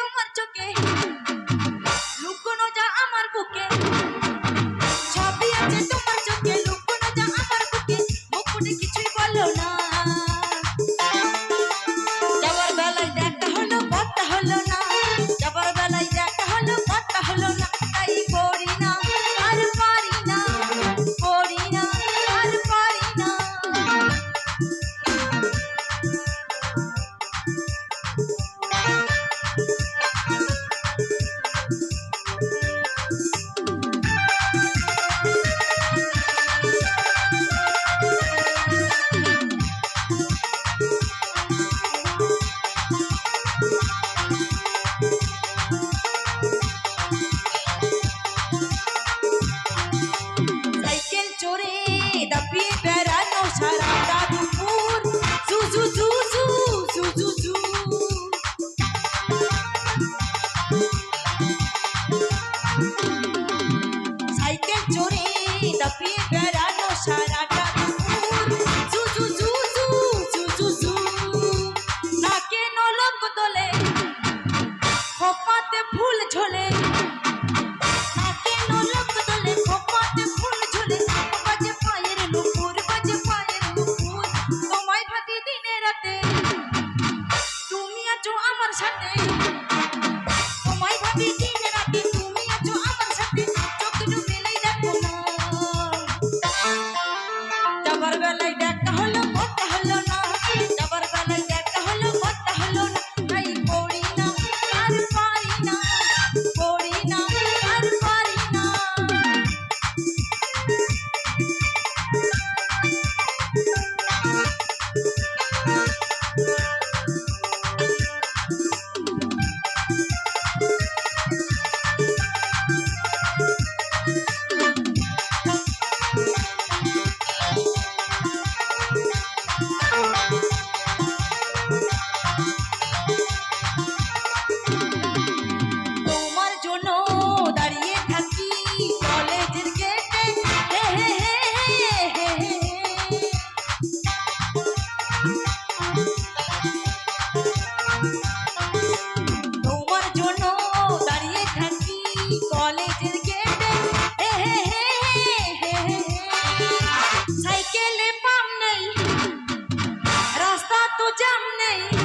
তোমার চোখে চোরে দাপিয়ে বেড়ানো সারাটা জু জু জু জু জু জু জু নাকে নলঙ্গ তোলে খোপাতে ফুল ঝোলে। নাকে নলঙ্গ তোলে খোপাতে ফুল ঝোলে। বাজে পায়ের নুপুর, বাজে পায়ের নুপুর। তোমায় ভাতি দিনে রাতে। তুমি আছো আমার সাথে। কেমনে